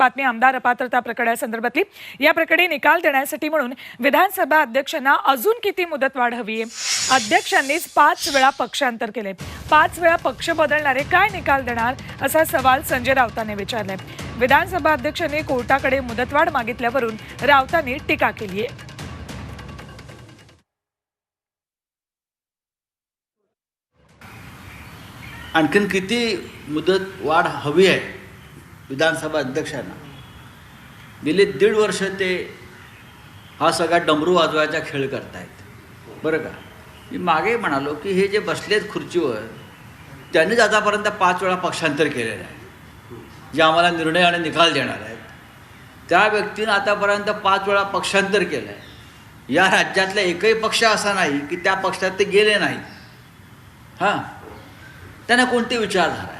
बातमी आमदार अपात्रता प्रकरणासंदर्भातली या प्रकरणी निकाल देण्यासाठी म्हणून विधानसभा अध्यक्षांना अजून किती मुदतवाढ हवी आहे अध्यक्षांनीच पाच वेळा पक्षांतर केले. पाच वेळा पक्ष बदलणारे काय निकाल देणार? असा सवाल संजय राऊतांनी विचारलाय. विधानसभा अध्यक्षांनी कोर्टाकडे मुदतवाढ मागितल्यावरून राऊतांनी टीका केली आहे आणखीन किती मुदत वाढ हवी आहे? विधानसभा अध्यक्षांना. गेली दीड वर्ष ते हा सगळा डमरू वाजवायचा खेळ करतायत. बरं का? मी मागे म्हणालो की हे जे बसलेत खुर्चीवर त्यांनीच आतापर्यंत पाच वेळा पक्षांतर केलेलं आहे. जे आम्हाला निर्णय आणि निकाल देणार आहेत. त्या व्यक्तीनं आतापर्यंत पाच वेळा पक्षांतर केलं आहे या राज्यातला एकही पक्ष असा नाही की त्या पक्षात ते गेले नाही हां? त्यांना कोणती विचारधारा आहे